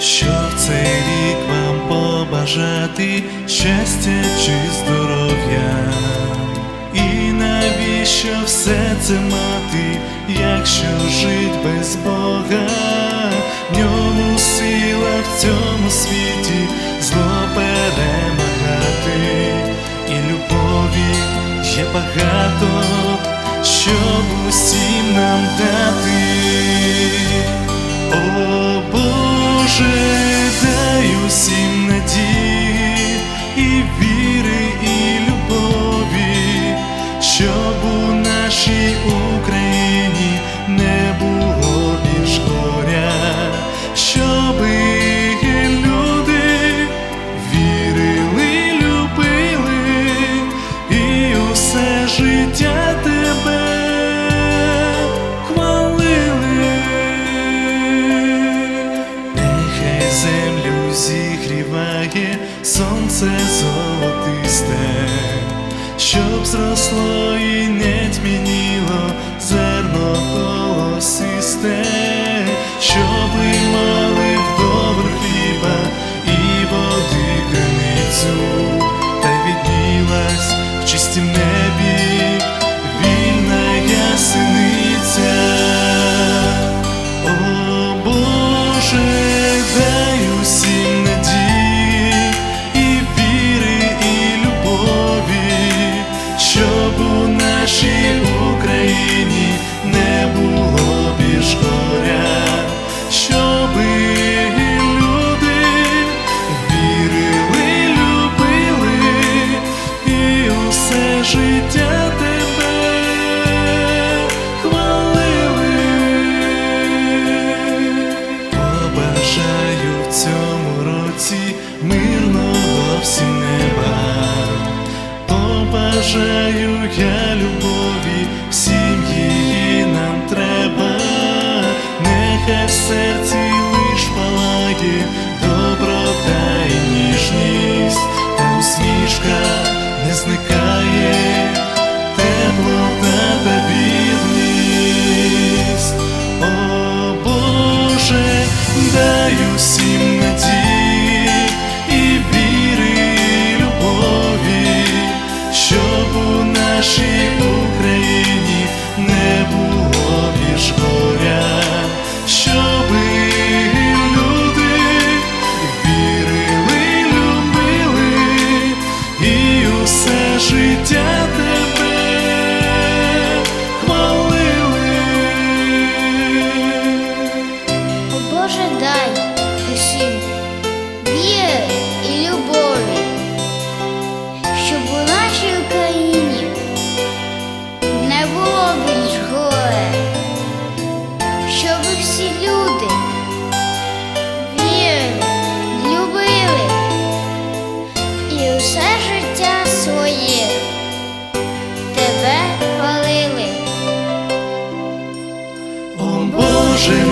що в цей рік вам побажати? Щастя чи здоров'я, і навіщо все це мати, якщо жить без Бога, в ньому сила в цьому світі зло перемагати, і любові є багато, щоб усім нам дати. О, Боже, зросло і не змінило зерно колосисте, щоби доброта і ніжність, та усмішка не зникає, теплота та вірність. О Боже, дай і усе життя своє тебе хвалили. О Боже,